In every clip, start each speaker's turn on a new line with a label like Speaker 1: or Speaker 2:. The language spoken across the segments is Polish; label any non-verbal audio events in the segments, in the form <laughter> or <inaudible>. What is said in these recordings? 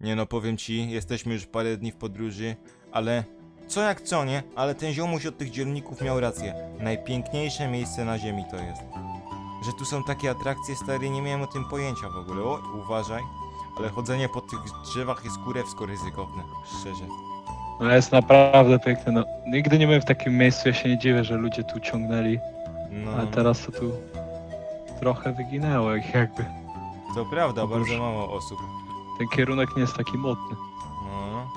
Speaker 1: Nie no, powiem ci, jesteśmy już parę dni w podróży, ale... Co jak co, nie? Ale ten ziomuś od tych dzielników miał rację. Najpiękniejsze miejsce na ziemi to jest. Że tu są takie atrakcje, stary, nie miałem o tym pojęcia w ogóle. O, uważaj. Ale chodzenie po tych drzewach jest kurewsko ryzykowne, szczerze.
Speaker 2: No jest naprawdę piękne. No, nigdy nie byłem w takim miejscu, ja się nie dziwię, że ludzie tu ciągnęli,
Speaker 1: No,
Speaker 2: ale teraz to tu trochę wyginęło jakby.
Speaker 1: to prawda, bardzo mało osób.
Speaker 2: Ten kierunek nie jest taki modny.
Speaker 1: No,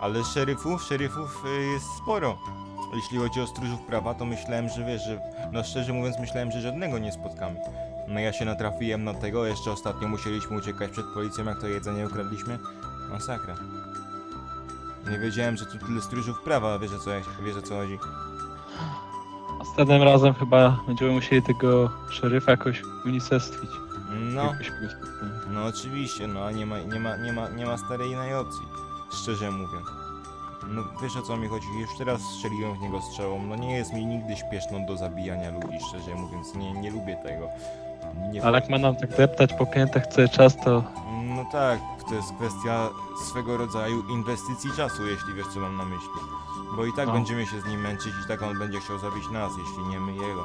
Speaker 1: ale szeryfów, szeryfów y, jest sporo. Jeśli chodzi o stróżów prawa, to myślałem, że wiesz, że, no szczerze mówiąc, myślałem, że żadnego nie spotkamy. No ja się natrafiłem na tego, jeszcze ostatnio musieliśmy uciekać przed policją, jak to jedzenie ukradliśmy. Masakra. Nie wiedziałem, że tu tyle stróżów prawa, wiesz o co, wiesz o co chodzi.
Speaker 2: Następnym razem chyba będziemy musieli tego szeryfa jakoś unicestwić.
Speaker 1: No,
Speaker 2: spotkali.
Speaker 1: no oczywiście, no a nie ma, nie ma, nie ma, nie ma starej innej opcji. Szczerze mówiąc. No wiesz o co mi chodzi, już teraz strzeliłem w niego strzałą, no nie jest mi nigdy śpieszną do zabijania ludzi, szczerze mówiąc, nie, nie lubię tego. Nie
Speaker 2: Ale jak ma nam tak deptać po piętach cały czas, to
Speaker 1: No tak, to jest kwestia swego rodzaju inwestycji czasu, jeśli wiesz co mam na myśli. Bo i tak
Speaker 2: No.
Speaker 1: będziemy się z nim męczyć i tak on będzie chciał zabić nas, jeśli nie my jego.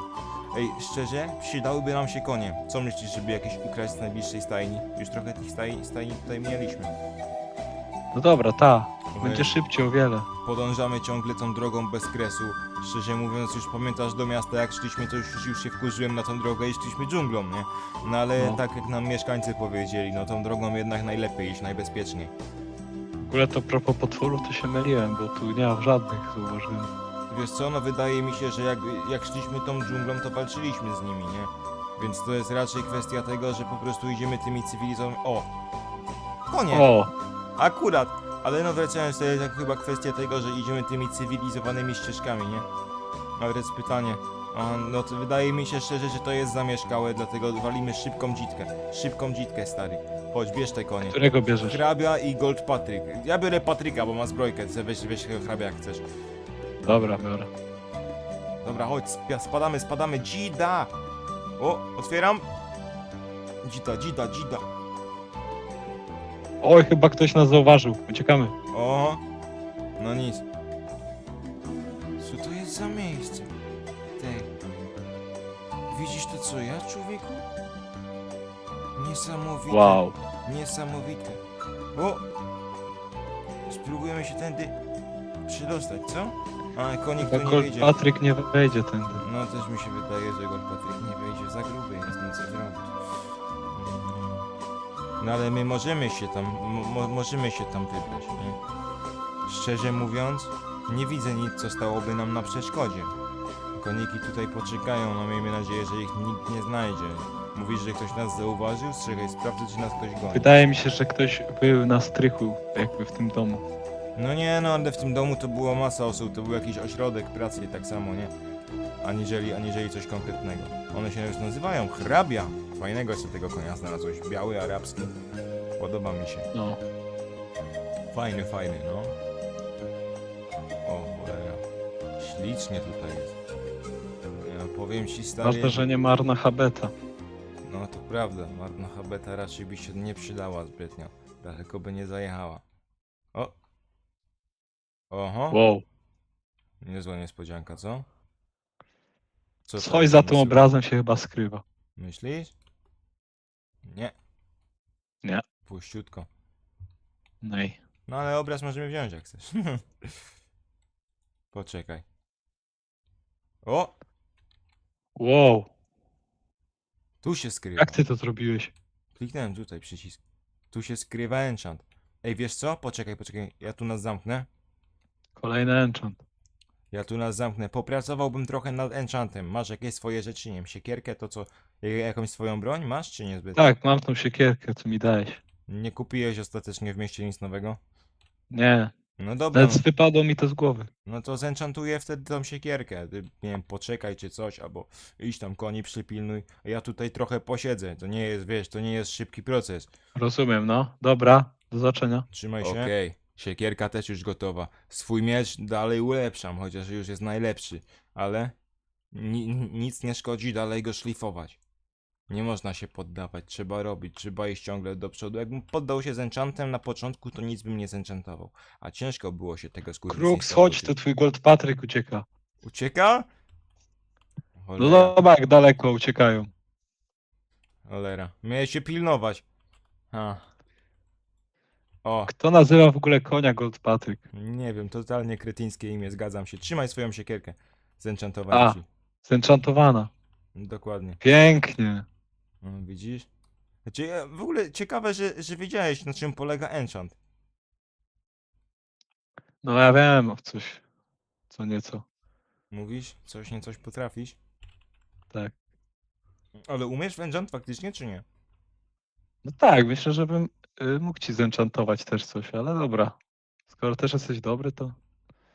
Speaker 1: Ej, szczerze, przydałyby nam się konie. Co myślisz, żeby jakieś ukraść z najbliższej stajni? Już trochę tych staj, stajni tutaj mieliśmy.
Speaker 2: no dobra, ta. Będzie szybciej o wiele.
Speaker 1: Podążamy ciągle tą drogą bez kresu. Szczerze mówiąc, już pamiętasz do miasta, jak szliśmy, to już, już się wkurzyłem na tą drogę i szliśmy dżunglą, nie? No ale
Speaker 2: No.
Speaker 1: tak jak nam mieszkańcy powiedzieli, no tą drogą jednak najlepiej iść, najbezpieczniej.
Speaker 2: W ogóle to propos potworów to się myliłem, bo tu nie ma żadnych, zauważyłem.
Speaker 1: Wiesz co, no wydaje mi się, że jak, jak szliśmy tą dżunglą, to walczyliśmy z nimi, nie? Więc to jest raczej kwestia tego, że po prostu idziemy tymi cywilizowanymi... O! Konie!
Speaker 2: O!
Speaker 1: Akurat! Ale no wracając, to jest jak chyba kwestia tego, że idziemy tymi cywilizowanymi ścieżkami, nie? Ale jest pytanie. A, no to wydaje mi się szczerze, że to jest zamieszkałe, dlatego walimy szybką dzitkę. Szybką dzitkę, stary. Chodź, bierz te konie.
Speaker 2: Którego bierzesz?
Speaker 1: Hrabia i Gold Patryk. Ja biorę Patryka, bo ma zbrojkę. Weź, weź hrabia jak chcesz.
Speaker 2: Dobra, biorę.
Speaker 1: Dobra, chodź, spadamy, spadamy, dzida! O, otwieram. Dzida, dzida, dzida.
Speaker 2: Oj, chyba ktoś nas zauważył. Uciekamy.
Speaker 1: O, no nic. Co to jest za miejsce? Tej. Widzisz to co ja, człowieku? Niesamowite.
Speaker 2: Wow.
Speaker 1: Niesamowite. O! Spróbujemy się tędy przedostać, co? A, konik tu nie wyjdzie.
Speaker 2: Patryk nie wejdzie tędy.
Speaker 1: No też mi się wydaje, że Gold Patryk nie wejdzie za gruby, jest nic co zrobić. No ale my możemy się tam, mo- mo możemy się tam wybrać, nie? Szczerze mówiąc, nie widzę nic, co stałoby nam na przeszkodzie. Koniki tutaj poczekają, no miejmy nadzieję, że ich nikt nie znajdzie. Mówisz, że ktoś nas zauważył? Strzegaj, sprawdzę, czy nas ktoś goni.
Speaker 2: Wydaje mi się, że ktoś był na strychu, jakby w tym domu.
Speaker 1: No nie, no ale w tym domu to było masa osób, to był jakiś ośrodek pracy tak samo, nie? Aniżeli, aniżeli coś konkretnego. One się już nazywają hrabia. Fajnego sobie tego konia znalazłeś. Biały, arabski. Podoba mi się.
Speaker 2: No.
Speaker 1: Fajny, fajny, no. O, cholera. Ślicznie tutaj jest. Ja powiem ci stary...
Speaker 2: Ważne, że nie marna habeta.
Speaker 1: No to prawda, marna habeta raczej by się nie przydała zbytnio. Daleko by nie zajechała. O! Oho!
Speaker 2: Wow.
Speaker 1: Niezła niespodzianka, co? Co
Speaker 2: Coś za tym obrazem się chyba skrywa.
Speaker 1: Myślisz? Nie.
Speaker 2: Nie.
Speaker 1: Puściutko.
Speaker 2: No i.
Speaker 1: No ale obraz możemy wziąć jak chcesz. <laughs> Poczekaj. O!
Speaker 2: Wow.
Speaker 1: Tu się skrywa.
Speaker 2: Jak ty to zrobiłeś?
Speaker 1: Kliknąłem tutaj przycisk. Tu się skrywa enchant. Ej, wiesz co? Poczekaj, poczekaj. Ja tu nas zamknę.
Speaker 2: Kolejny enchant.
Speaker 1: Ja tu nas zamknę. Popracowałbym trochę nad enchantem. Masz jakieś swoje rzeczy, nie wiem, siekierkę, to co? Jakąś swoją broń masz, czy niezbyt?
Speaker 2: Tak, mam tą siekierkę, co mi dałeś.
Speaker 1: Nie kupiłeś ostatecznie w mieście nic nowego?
Speaker 2: Nie,
Speaker 1: No dobra,
Speaker 2: nawet wypadło mi to z głowy.
Speaker 1: no to zenchantuję wtedy tą siekierkę. Ty, nie wiem, poczekaj czy coś, albo idź tam koni przypilnuj. a Ja tutaj trochę posiedzę. To nie jest, wiesz, to nie jest szybki proces.
Speaker 2: Rozumiem, no. Dobra, do zobaczenia.
Speaker 1: Trzymaj się. Okej, siekierka też już gotowa. Swój miecz dalej ulepszam, chociaż już jest najlepszy, ale ni nic nie szkodzi dalej go szlifować. Nie można się poddawać, trzeba robić, trzeba iść ciągle do przodu. Jakbym poddał się z enchantem na początku, to nic bym nie zenchantował. A ciężko było się tego skurwysyństwa
Speaker 2: Krux, chodź, to twój Gold Patryk ucieka.
Speaker 1: Ucieka?
Speaker 2: No
Speaker 1: Cholera,
Speaker 2: jak daleko uciekają.
Speaker 1: cholera. Miałeś się pilnować. A. O,
Speaker 2: Kto nazywa w ogóle konia Gold Patryk?
Speaker 1: nie wiem, totalnie kretyńskie imię, zgadzam się. Trzymaj swoją siekierkę. Zenchantowałem
Speaker 2: A.
Speaker 1: ci.
Speaker 2: Zenchantowana.
Speaker 1: Dokładnie.
Speaker 2: Pięknie.
Speaker 1: No, widzisz? Znaczy, e, w ogóle ciekawe, że, że wiedziałeś, na czym polega enchant.
Speaker 2: No ja wiem, coś, co nieco.
Speaker 1: Mówisz? Coś nie coś potrafisz?
Speaker 2: Tak.
Speaker 1: Ale umiesz w enchant faktycznie, czy nie?
Speaker 2: No tak, myślę, że bym y, mógł ci zenchantować też coś, ale dobra. Skoro też jesteś dobry, to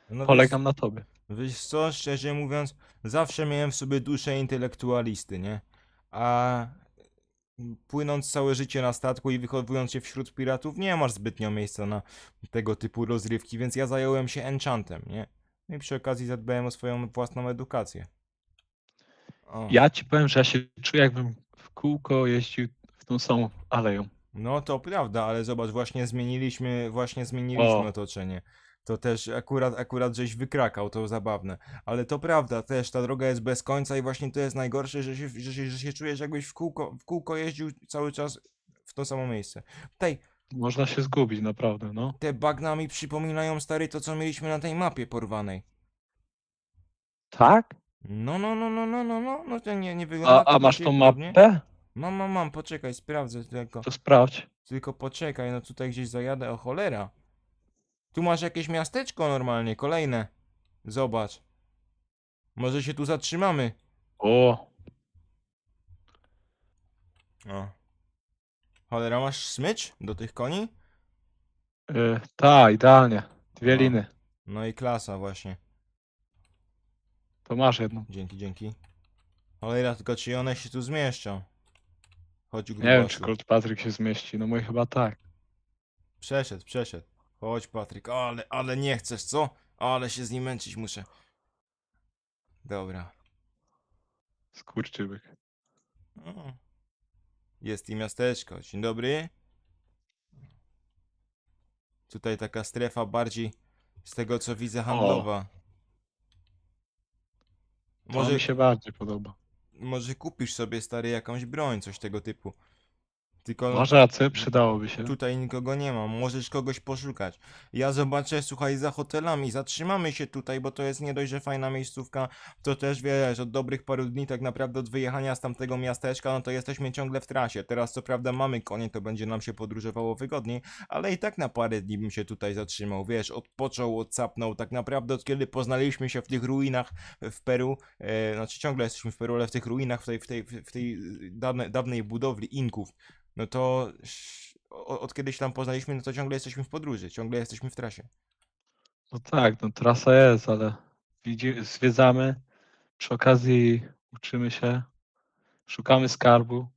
Speaker 1: No
Speaker 2: polegam na tobie.
Speaker 1: Wiesz, co, szczerze mówiąc, zawsze miałem w sobie duszę intelektualisty, nie? A płynąc całe życie na statku i wychowując się wśród piratów, nie masz zbytnio miejsca na tego typu rozrywki, więc ja zająłem się enchantem, nie? No i przy okazji zadbałem o swoją własną edukację. O.
Speaker 2: Ja ci powiem, że ja się czuję, jakbym w kółko jeździł w tą samą aleją.
Speaker 1: No to prawda, ale zobacz, właśnie zmieniliśmy, właśnie zmieniliśmy
Speaker 2: O.
Speaker 1: otoczenie. To też akurat, akurat żeś wykrakał, to zabawne. Ale to prawda, też ta droga jest bez końca i właśnie to jest najgorsze, że się, że się, że się czujesz jakbyś w kółko, w kółko jeździł cały czas w to samo miejsce. Tej,
Speaker 2: Można się zgubić, naprawdę, no.
Speaker 1: te bagna mi przypominają stary to, co mieliśmy na tej mapie porwanej.
Speaker 2: Tak?
Speaker 1: No, no, no, no, no, no, no, no to nie, nie wygląda
Speaker 2: A,
Speaker 1: to
Speaker 2: a masz
Speaker 1: bardziej
Speaker 2: tą
Speaker 1: podobnie?
Speaker 2: mapę?
Speaker 1: Mam, mam, mam, poczekaj, sprawdzę tylko.
Speaker 2: To sprawdź.
Speaker 1: Tylko poczekaj, no tutaj gdzieś zajadę, o cholera. Tu masz jakieś miasteczko normalnie, kolejne. Zobacz. Może się tu zatrzymamy.
Speaker 2: O,
Speaker 1: O. Cholera, masz smycz do tych koni?
Speaker 2: y, ta, idealnie. Dwie liny.
Speaker 1: No i klasa właśnie.
Speaker 2: To masz jedną.
Speaker 1: Dzięki, dzięki. Cholera, tylko czy one się tu zmieszczą? Chodź
Speaker 2: Nie wiem, czy
Speaker 1: grubasu.
Speaker 2: Gold Patryk się zmieści. No mój chyba tak.
Speaker 1: Przeszedł, przeszedł. Chodź Patryk, ale, ale nie chcesz, co? Ale się z nim męczyć muszę. Dobra.
Speaker 2: Skurczybyk.
Speaker 1: Jest i miasteczko. Dzień dobry. Tutaj taka strefa bardziej z tego co widzę handlowa.
Speaker 2: To
Speaker 1: Może,
Speaker 2: mi się bardziej podoba.
Speaker 1: Może kupisz sobie stary jakąś broń, coś tego typu. Tylko
Speaker 2: Może AC przydałoby się.
Speaker 1: tutaj nikogo nie ma, możesz kogoś poszukać. Ja zobaczę, słuchaj, za hotelami, zatrzymamy się tutaj, bo to jest nie dość, że fajna miejscówka, to też wiesz, od dobrych paru dni tak naprawdę od wyjechania z tamtego miasteczka, no to jesteśmy ciągle w trasie. Teraz co prawda mamy konie, to będzie nam się podróżowało wygodniej, ale i tak na parę dni bym się tutaj zatrzymał, wiesz, odpoczął, odsapnął, tak naprawdę od kiedy poznaliśmy się w tych ruinach w Peru, e, znaczy ciągle jesteśmy w Peru, ale w tych ruinach, w tej, w tej, w tej dawne, dawnej budowli Inków, no to od kiedy się tam poznaliśmy, no to ciągle jesteśmy w podróży, ciągle jesteśmy w trasie.
Speaker 2: No tak, no trasa jest, ale widzi, zwiedzamy. Przy okazji uczymy się. Szukamy skarbu.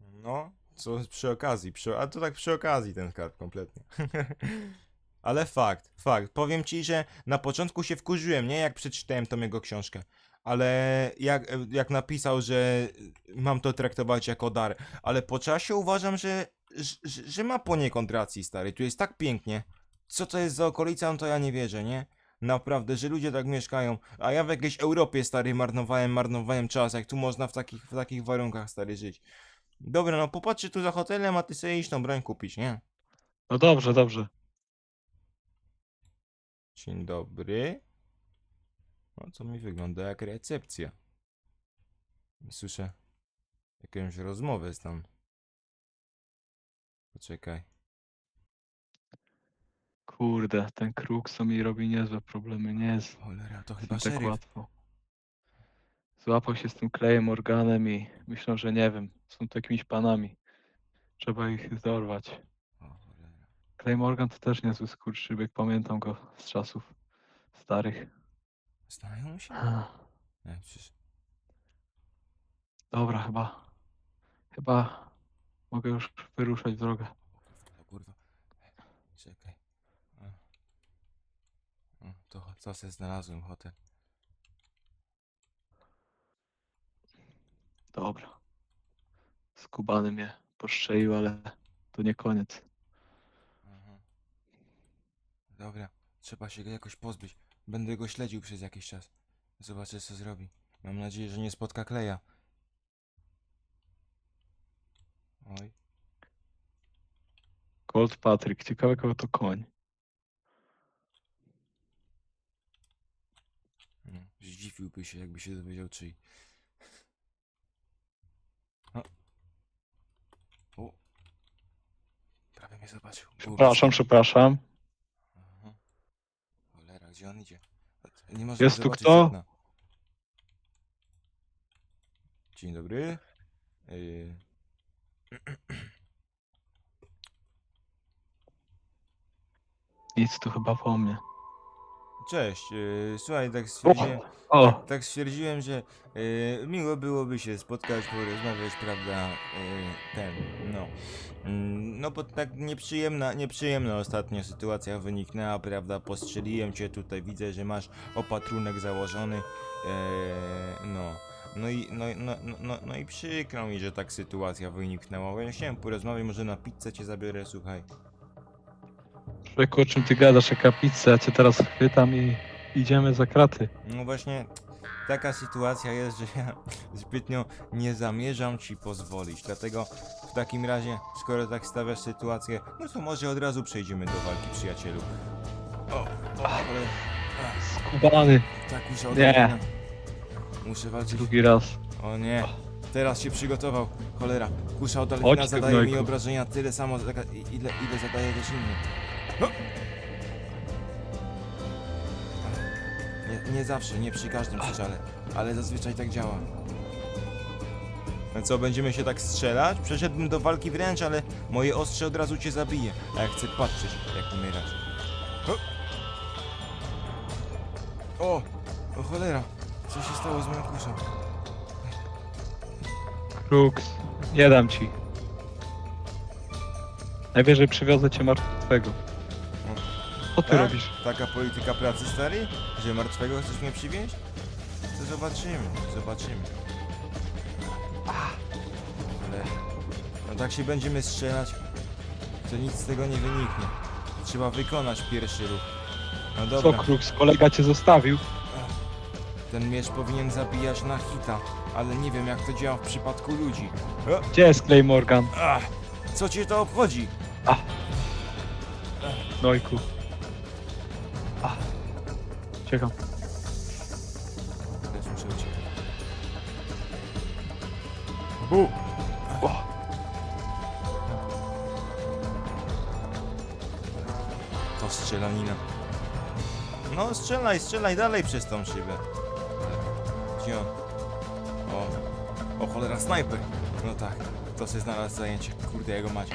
Speaker 1: No, co przy okazji, przy, a to tak przy okazji ten skarb kompletnie. <laughs> Ale fakt, fakt. Powiem ci, że na początku się wkurzyłem, nie? Jak przeczytałem tą jego książkę. Ale jak, jak napisał, że mam to traktować jako dar. Ale po czasie uważam, że, że, że ma poniekąd racji, stary. Tu jest tak pięknie. Co to jest za okolica, no to ja nie wierzę, nie? Naprawdę, że ludzie tak mieszkają. A ja w jakiejś Europie, stary, marnowałem, marnowałem czas. Jak tu można w takich, w takich warunkach, stary, żyć. Dobra, no popatrzcie tu za hotelem, a ty sobie iść tą broń kupić, nie?
Speaker 2: No dobrze, dobrze.
Speaker 1: Dzień dobry. No, co mi wygląda jak recepcja. Słyszę jakąś rozmowę tam. Poczekaj.
Speaker 2: Kurde, ten Krux to mi robi niezłe problemy. Nie jest
Speaker 1: Cholera, to chyba
Speaker 2: tak
Speaker 1: szeryf.
Speaker 2: łatwo. Złapał się z tym klejem organem i myślą, że nie wiem, są to jakimiś panami. Trzeba ich dorwać.
Speaker 1: O, cholera.
Speaker 2: Clay Morgan to też niezły skurczybyk, pamiętam go z czasów starych.
Speaker 1: Znają się? Nie, przecież...
Speaker 2: Dobra, chyba. Chyba mogę już wyruszać w drogę.
Speaker 1: O kurwa. Czekaj. O, to co se znalazłem hotel.
Speaker 2: Dobra. skubany mnie postrzelił, ale to nie koniec.
Speaker 1: Aha. Dobra, trzeba się go jakoś pozbyć. Będę go śledził przez jakiś czas. Zobaczę co zrobi. Mam nadzieję, że nie spotka kleja. Oj.
Speaker 2: Gold Patrick, ciekawe kogo to koń.
Speaker 1: No, zdziwiłby się, jakby się dowiedział czyj. O. O. Prawie mnie zobaczył. Było
Speaker 2: Przepraszam, przepraszam.
Speaker 1: Gdzie on idzie? Nie może
Speaker 2: Jest tu
Speaker 1: zobaczyć
Speaker 2: kto?
Speaker 1: okna. Dzień dobry. Yy...
Speaker 2: Nic tu chyba po mnie.
Speaker 1: Cześć, yy, słuchaj, tak stwierdziłem,
Speaker 2: O,
Speaker 1: tak stwierdziłem, że yy, miło byłoby się spotkać, porozmawiać, prawda, yy, ten, no. Mm, No bo tak nieprzyjemna, nieprzyjemna ostatnio sytuacja wyniknęła, prawda, postrzeliłem cię tutaj, widzę, że masz opatrunek założony, yy, no. No i, no, i- no, no, no, no i przykro mi, że tak sytuacja wyniknęła, bo ja chciałem porozmawiać, może na pizzę cię zabiorę, słuchaj.
Speaker 2: Człowieku, o czym ty gadasz, jaka pizza? Ja cię teraz chwytam i idziemy za kraty.
Speaker 1: No właśnie, taka sytuacja jest, że ja zbytnio nie zamierzam ci pozwolić. Dlatego w takim razie, skoro tak stawiasz sytuację, no to może od razu przejdziemy do walki, przyjacielu. O, o ale
Speaker 2: Skubany,
Speaker 1: tak już
Speaker 2: Nie.
Speaker 1: odmiana. Muszę walczyć.
Speaker 2: drugi raz.
Speaker 1: O nie, teraz się przygotował. Cholera, kusza od
Speaker 2: Chodź
Speaker 1: Alwina
Speaker 2: ty,
Speaker 1: zadaje mi
Speaker 2: gnojku.
Speaker 1: obrażenia tyle samo, i- ile, ile zadaje też inny. No. Nie, nie zawsze, nie przy każdym strzale, ale zazwyczaj tak działa. No co, będziemy się tak strzelać? Przeszedłbym do walki wręcz, ale moje ostrze od razu cię zabije, a ja chcę patrzeć, jak umierasz. O! O, cholera, co się stało z moją kuszą?
Speaker 2: Krux, nie dam ci. Najwyżej przywiozę cię martwego. Co ty
Speaker 1: Tak?
Speaker 2: robisz?
Speaker 1: Taka polityka pracy, stary? Że martwego chcesz mnie przywieźć? To zobaczymy, zobaczymy. Ale... No tak się będziemy strzelać, to nic z tego nie wyniknie. Trzeba wykonać pierwszy ruch. No
Speaker 2: Co
Speaker 1: dobra,
Speaker 2: Krux, kolega cię zostawił?
Speaker 1: ten miecz powinien zabijać na hita, ale nie wiem jak to działa w przypadku ludzi. O,
Speaker 2: Gdzie jest Clay Morgan?
Speaker 1: ach, co cię to obchodzi?
Speaker 2: Nojku. Czekam.
Speaker 1: Lecz muszę uciekać. Bu!
Speaker 2: O.
Speaker 1: To strzelanina. No strzelaj, strzelaj dalej przez tą szybę. Gdzie on? O, o cholera, snajper. No tak, to se znalazł zajęcie. Kurde, jego macie.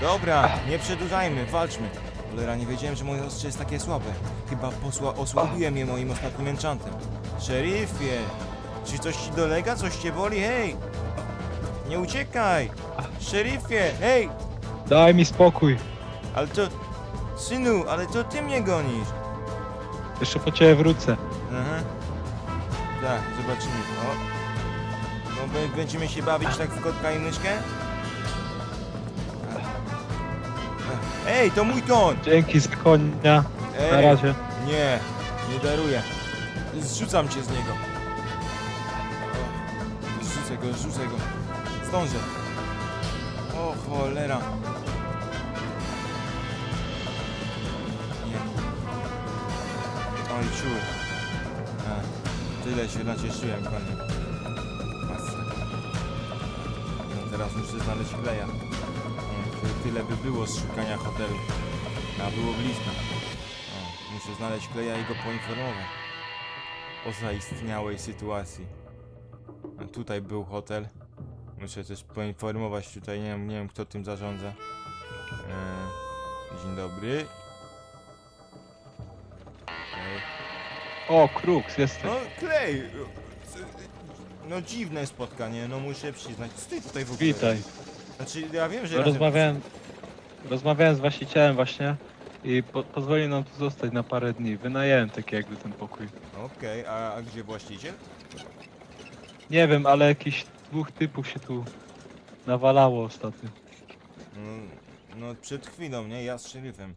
Speaker 1: Dobra, nie przedłużajmy, walczmy. Cholera, nie wiedziałem, że moje ostrze jest takie słabe. Chyba posła osłabiłem je moim ostatnim enchantem. Szerifie, czy coś ci dolega? Coś cię boli? Hej! Nie uciekaj! Szerifie, hej!
Speaker 2: Daj mi spokój.
Speaker 1: Ale to... Synu, ale to ty mnie gonisz.
Speaker 2: Jeszcze po ciebie wrócę.
Speaker 1: Aha. Tak, zobaczymy. O. No, będziemy się bawić tak w kotka i myszkę? Ej, to mój koń!
Speaker 2: Dzięki za konia.
Speaker 1: Ej,
Speaker 2: Na razie.
Speaker 1: Nie, nie daruję. Zrzucam cię z niego. O, Zrzucę go, zrzucę go. Zdążę. O cholera. Nie. Oj, czuł. A, tyle się nacieszyłem koniem. Masakra. No teraz muszę znaleźć kleja. To Tyle by było z szukania hotelu. A było blisko. O, muszę znaleźć kleja i go poinformować o zaistniałej sytuacji. A tutaj był hotel. Muszę też poinformować tutaj, nie wiem, nie wiem kto tym zarządza. Eee, dzień dobry.
Speaker 2: O, Krux, jesteś.
Speaker 1: No klej! No dziwne spotkanie, no muszę przyznać. Stój tutaj w ogóle.
Speaker 2: Witaj.
Speaker 1: Znaczy ja wiem, że razem-
Speaker 2: Rozmawiałem, rozmawiałem z właścicielem właśnie i po, pozwolił nam tu zostać na parę dni. Wynająłem taki jakby ten pokój.
Speaker 1: Okej, a, a gdzie właściciel?
Speaker 2: Nie wiem, ale jakiś dwóch typów się tu nawalało ostatnio.
Speaker 1: No, no przed chwilą, nie? Ja z szeryfem.